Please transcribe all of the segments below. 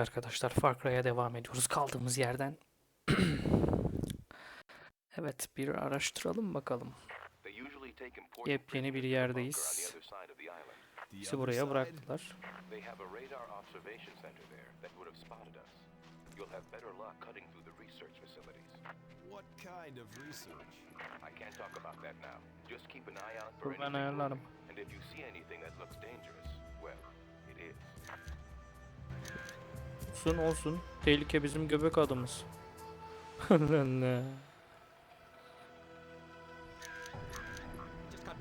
Arkadaşlar Far Cry'a devam ediyoruz kaldığımız yerden. evet bir araştıralım bakalım. Yepyeni bir yerdeyiz. Bizi buraya bıraktılar. You'll have better luck cutting through the research facilities. What kind of research? I can't talk about that now. Just keep an eye out for anything and if you see anything that looks dangerous, well, it is. Olsun olsun. Tehlike bizim göbek adımız. Lan ne? Just got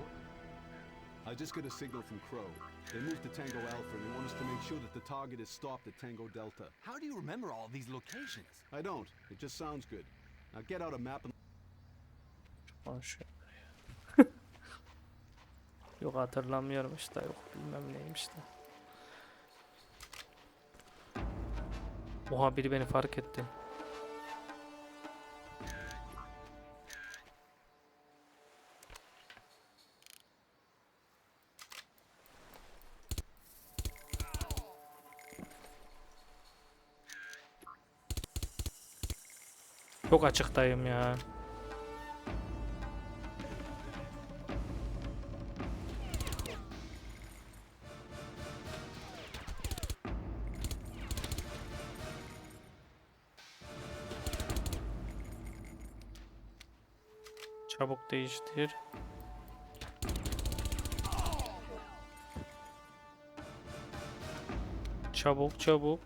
I just got a signal from Crow. They moved to Tango Alpha and they want us to make sure that the target is stopped at Tango Delta. How do you remember all these locations? I don't. It just sounds good. Now get out a map and Konuşuyor. yok hatırlamıyorum işte yok bilmem neymiş de. Oha biri beni fark etti. Çok açıktayım ya. Çabuk değiştir. Çabuk çabuk.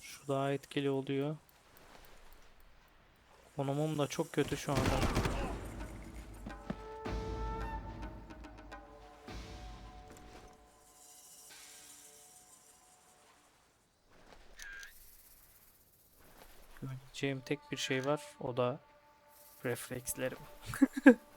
Şu daha etkili oluyor. Konumum da çok kötü şu anda. Güveneceğim tek bir şey var. O da reflekslerim.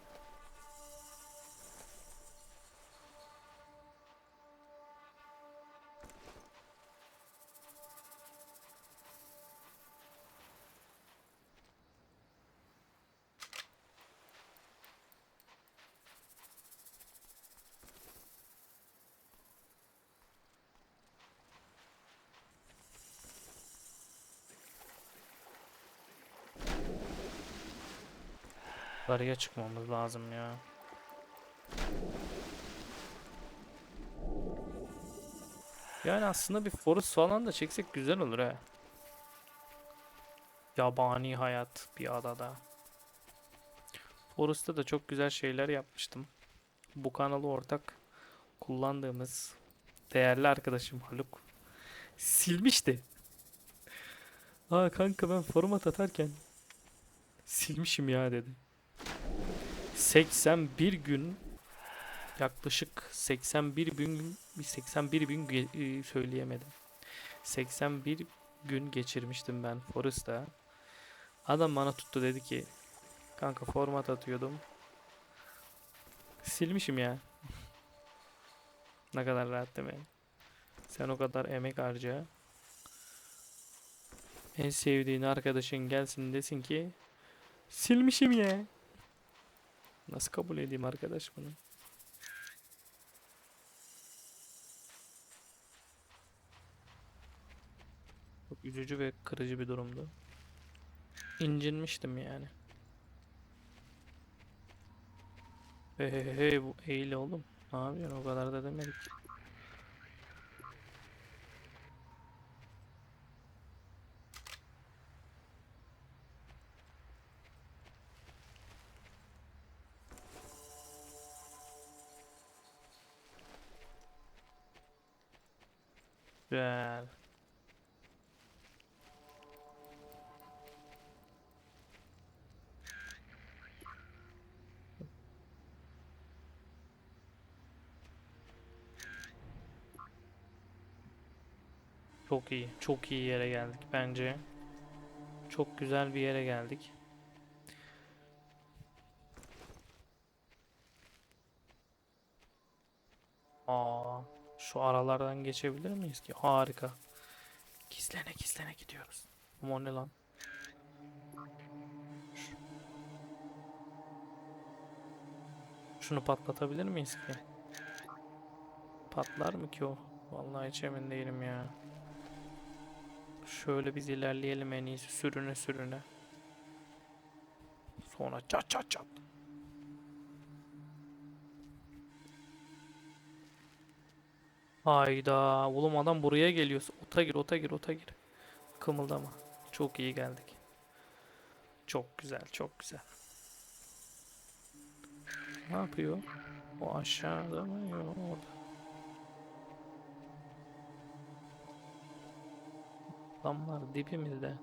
Yukarıya çıkmamız lazım ya. Yani aslında bir forest falan da çeksek güzel olur he. Yabani hayat bir adada. Forest'ta da çok güzel şeyler yapmıştım. Bu kanalı ortak kullandığımız değerli arkadaşım Haluk silmişti. Aa kanka ben format atarken silmişim ya dedi. 81 gün yaklaşık 81 gün 81 gün e, söyleyemedim. 81 gün geçirmiştim ben Forest'ta. Adam bana tuttu dedi ki kanka format atıyordum. Silmişim ya. ne kadar rahat değil mi? Sen o kadar emek harca. En sevdiğin arkadaşın gelsin desin ki silmişim ya. Nasıl kabul edeyim arkadaş bunu? Çok üzücü ve kırıcı bir durumdu. İncinmiştim yani. Hey hey hey, bu eğil oğlum. Ne yapıyorsun o kadar da demedik. Güzel. Çok iyi. Çok iyi yere geldik bence. Çok güzel bir yere geldik. Aralardan geçebilir miyiz ki? Harika. Gizlene gizlene gidiyoruz. Ama o ne lan? Şunu patlatabilir miyiz ki? Patlar mı ki o? Vallahi hiç emin değilim ya. Şöyle biz ilerleyelim en iyisi sürüne sürüne. Sonra çat çat çat. Hayda. Oğlum adam buraya geliyor. Ota gir, ota gir, ota gir. Kımıldama. Çok iyi geldik. Çok güzel, çok güzel. Ne yapıyor? O aşağıda mı? Yok orada. Adamlar dibimizde.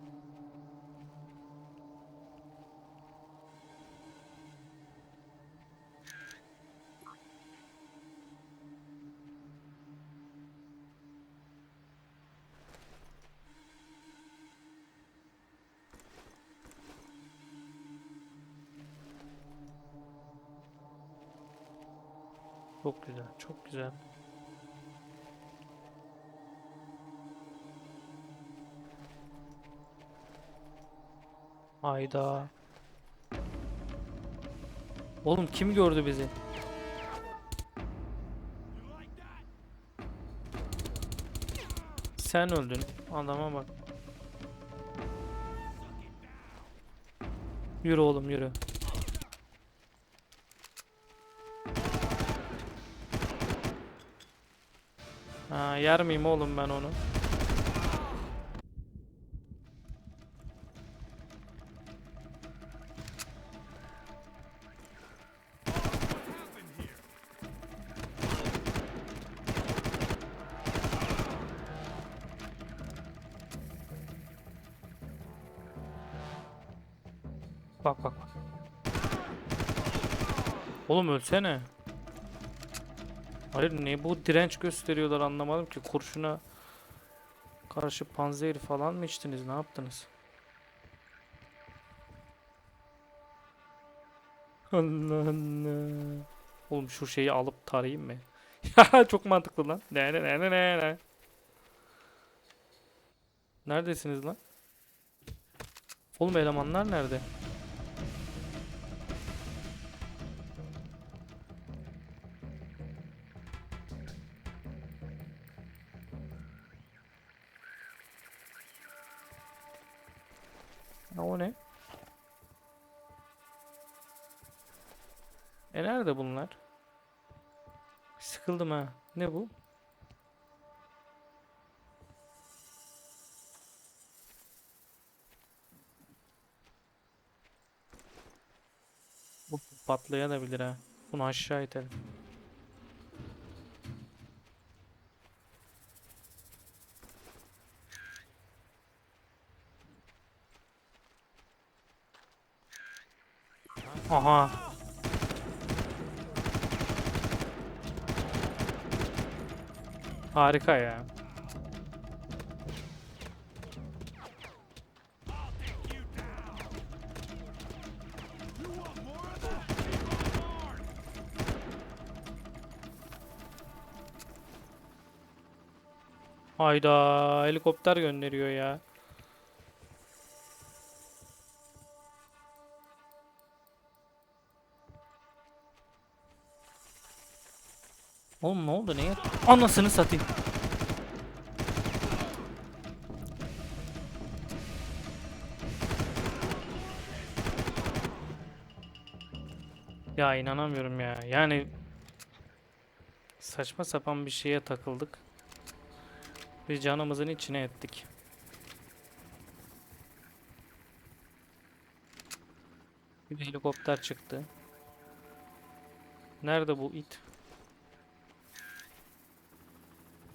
Çok güzel, çok güzel. Hayda. Oğlum kim gördü bizi? Sen öldün. Adama bak. Yürü oğlum yürü. Ha, yer miyim oğlum ben onu? Bak bak bak. Oğlum ölsene. Hayır ne bu direnç gösteriyorlar anlamadım ki kurşuna karşı panzehir falan mı içtiniz ne yaptınız? Allah Allah. Oğlum şu şeyi alıp tarayayım mı? Çok mantıklı lan. Ne ne ne ne ne. Neredesiniz lan? Oğlum elemanlar nerede? Sıkıldım ha. Ne bu? Bu patlayabilir ha. Bunu aşağı itelim. Aha. Harika ya. Hayda helikopter gönderiyor ya. Oğlum ne oldu neye? Anasını satayım. Ya inanamıyorum ya. Yani saçma sapan bir şeye takıldık. Ve canımızın içine ettik. Bir helikopter çıktı. Nerede bu it?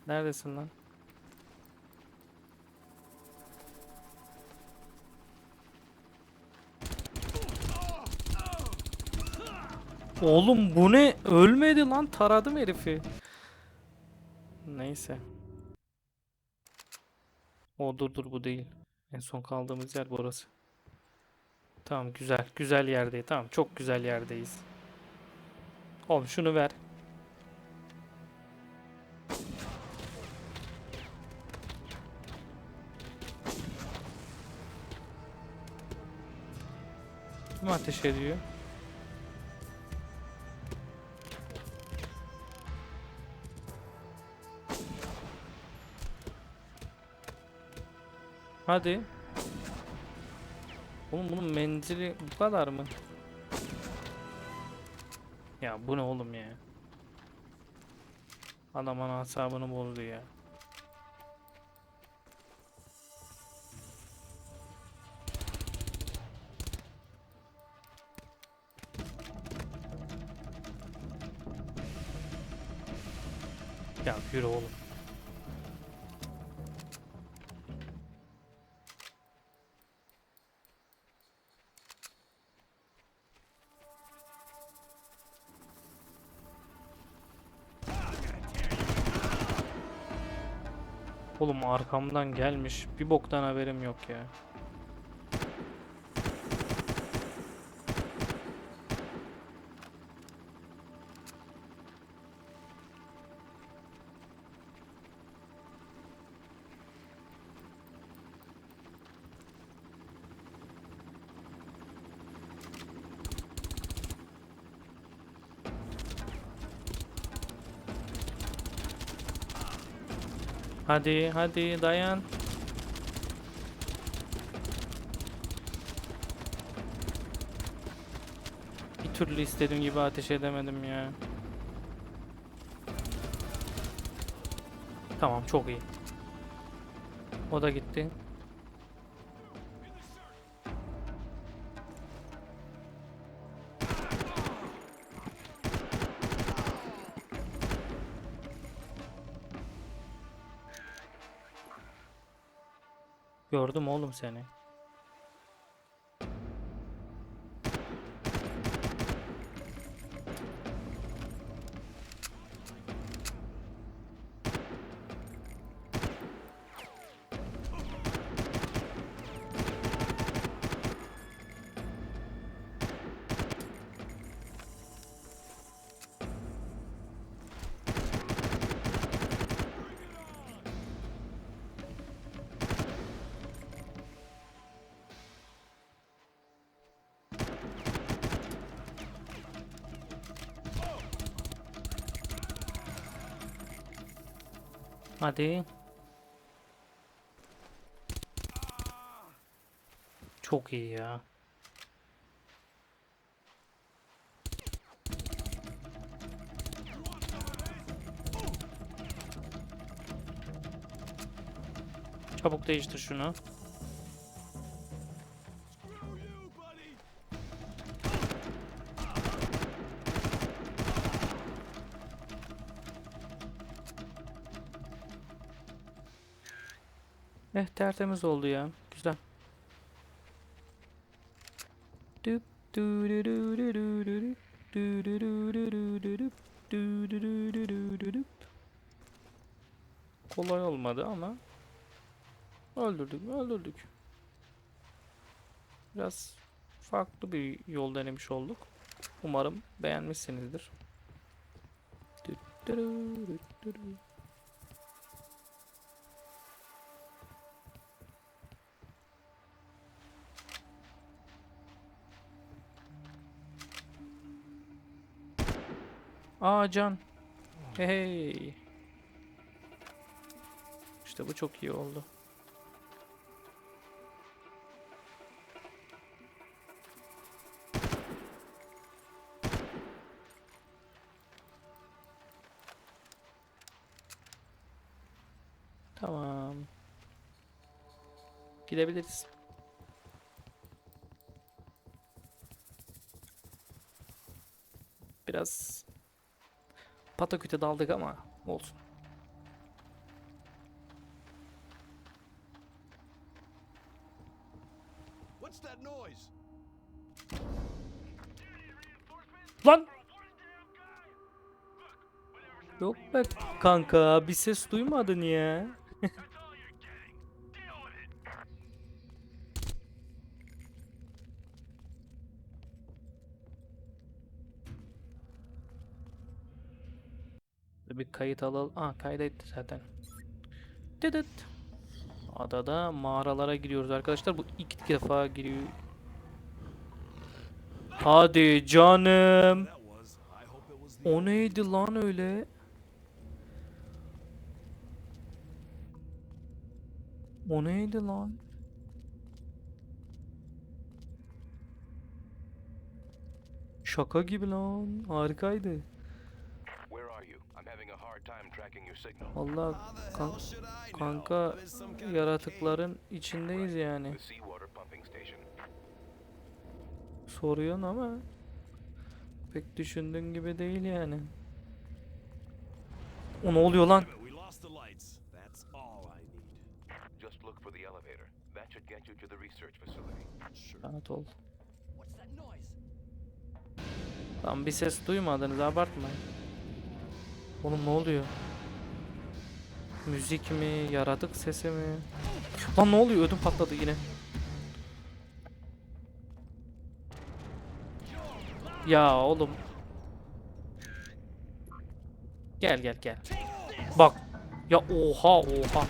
Neredesin lan? Oğlum bu ne? Ölmedi lan. Taradım herifi. Neyse. O dur dur bu değil. En son kaldığımız yer burası. Tamam güzel. Güzel yerdeyiz. Tamam çok güzel yerdeyiz. Oğlum şunu ver. Ateş ediyor? Hadi. Oğlum bunun menzili bu kadar mı? Ya bu ne oğlum ya? Adam bana hesabını bozdu ya. Yürü oğlum. Oğlum arkamdan gelmiş. Bir boktan haberim yok ya. Hadi hadi dayan. Bir türlü istediğim gibi ateş edemedim ya. Tamam çok iyi. O da gitti. Gördüm oğlum seni. Hadi. Çok iyi ya. Çabuk değiştir şunu. Eh tertemiz oldu ya. Güzel. Düp. Kolay olmadı ama öldürdük öldürdük. Biraz farklı bir yol denemiş olduk. Umarım beğenmişsinizdir. Aa can. Hey. İşte bu çok iyi oldu. Tamam. Gidebiliriz. Biraz pataküte daldık ama olsun. What's that noise? Lan! Yok be kanka bir ses duymadın ya. Bir kayıt alalım. Aa kaydetti zaten. Dedet. Adada mağaralara giriyoruz arkadaşlar. Bu ilk defa giriyor. Hadi canım. O neydi lan öyle? O neydi lan? Şaka gibi lan. Harikaydı the kan- kanka yaratıkların içindeyiz yani. Soruyorsun ama pek düşündüğün gibi değil yani. O ne oluyor lan? Rahat ol. Lan bir ses duymadınız abartmayın. Oğlum ne oluyor? Müzik mi? Yaratık sesi mi? Lan ne oluyor? Ödüm patladı yine. Ya oğlum. Gel gel gel. Bak. Ya oha oha.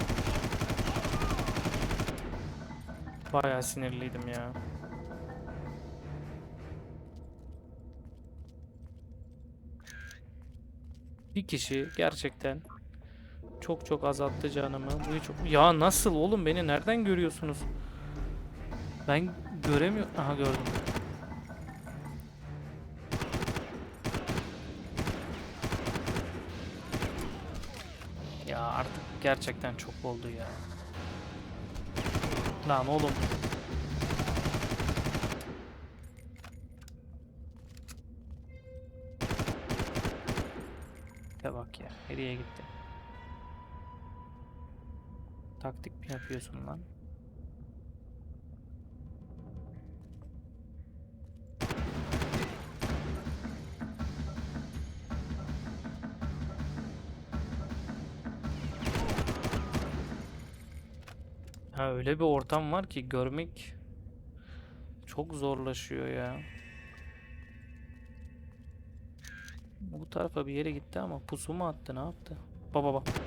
Bayağı sinirliydim ya. Bir kişi gerçekten çok çok azalttı canımı. Bu çok... Ya nasıl oğlum beni nereden görüyorsunuz? Ben göremiyorum. Aha gördüm. Ya artık gerçekten çok oldu ya. Lan oğlum. De bak ya. Nereye gitti? Taktik mi yapıyorsun lan? Ha öyle bir ortam var ki görmek çok zorlaşıyor ya. Bu tarafa bir yere gitti ama pusu mu attı ne yaptı? Baba bak.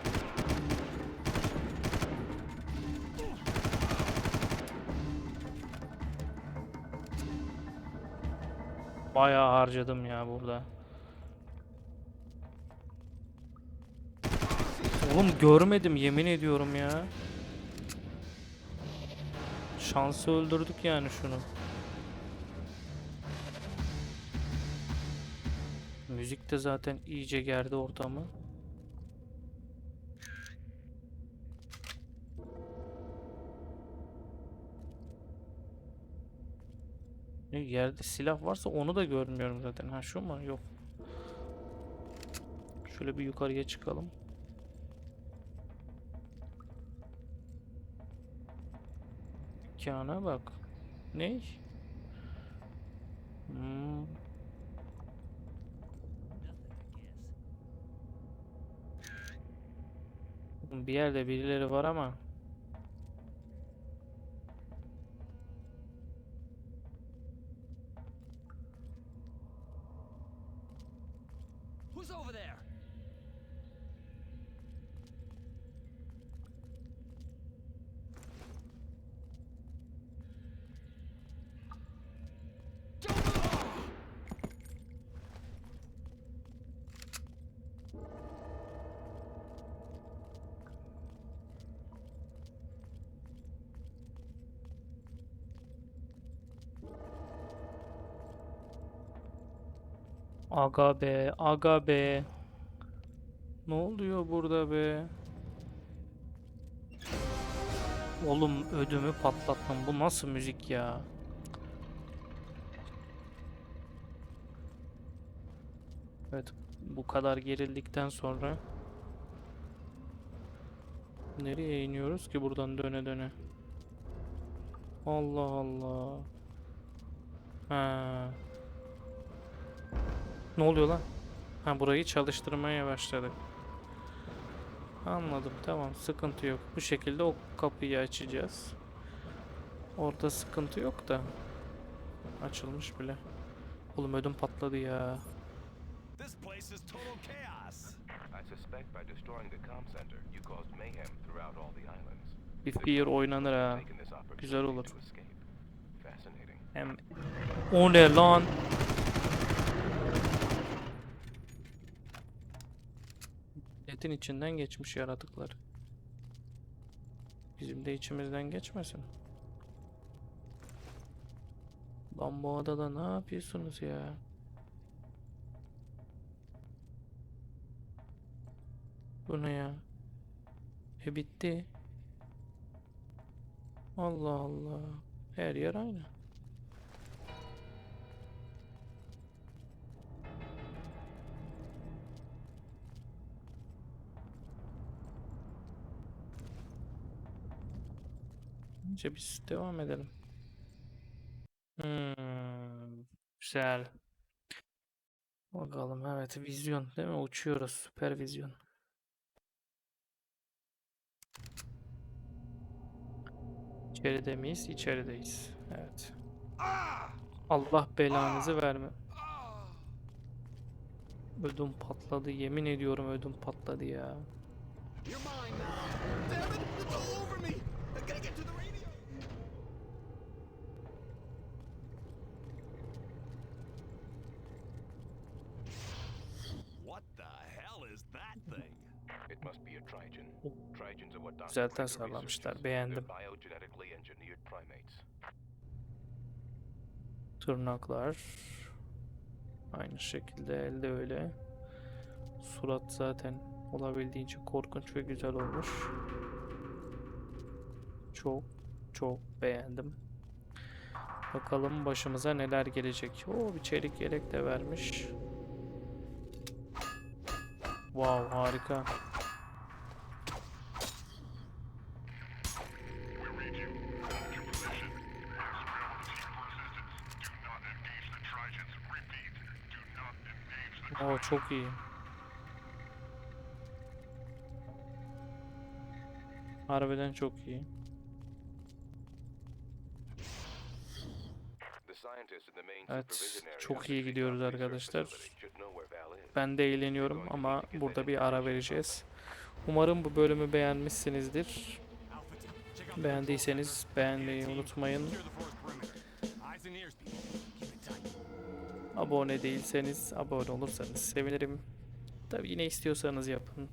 Bayağı harcadım ya burada. Oğlum görmedim yemin ediyorum ya. Şansı öldürdük yani şunu. Müzik de zaten iyice gerdi ortamı. Yerde silah varsa onu da görmüyorum zaten. Ha şu mu? Yok. Şöyle bir yukarıya çıkalım. Dükkana bak. Ne? Hmm. Bir yerde birileri var ama there? Aga be, aga be. Ne oluyor burada be? Oğlum ödümü patlattım. Bu nasıl müzik ya? Evet, bu kadar gerildikten sonra nereye iniyoruz ki buradan döne döne? Allah Allah. Ha. Ne oluyor lan? Ha burayı çalıştırmaya başladık. Anladım tamam sıkıntı yok. Bu şekilde o kapıyı açacağız. Orada sıkıntı yok da. Açılmış bile. Oğlum ödüm patladı ya. This place is total chaos. I suspect by destroying the comm center, you caused mayhem throughout all the islands. Bir fear oynanır ha. Güzel olur. Hem o ne lan? çiftin içinden geçmiş yaratıklar. Bizim de içimizden geçmesin. Lan bu adada ne yapıyorsunuz ya? Bu ne ya? E bitti. Allah Allah. Her yer aynı. Önce biz devam edelim. Hmm, güzel. Bakalım evet vizyon değil mi? Uçuyoruz. Süper vizyon. İçeride miyiz? İçerideyiz. Evet. Allah belanızı verme. Ödüm patladı. Yemin ediyorum ödüm patladı ya. You're mine now. Damn it! It's all over me. I gotta get to the radio. What the hell is that thing? It must be a Trigen. Trigens are what Dr. Güzel tasarlamışlar. Beğendim. Tırnaklar. Aynı şekilde elde öyle. Surat zaten olabildiğince korkunç ve güzel olmuş. Çok çok beğendim. Bakalım başımıza neler gelecek. Oo bir çelik yelek de vermiş. Wow harika. Oo çok iyi. Harbiden çok iyi. Evet, çok iyi gidiyoruz arkadaşlar. Ben de eğleniyorum ama burada bir ara vereceğiz. Umarım bu bölümü beğenmişsinizdir. Beğendiyseniz beğenmeyi unutmayın. Abone değilseniz abone olursanız sevinirim. Tabi yine istiyorsanız yapın.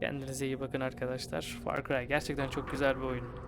Kendinize iyi bakın arkadaşlar. Far Cry gerçekten çok güzel bir oyun.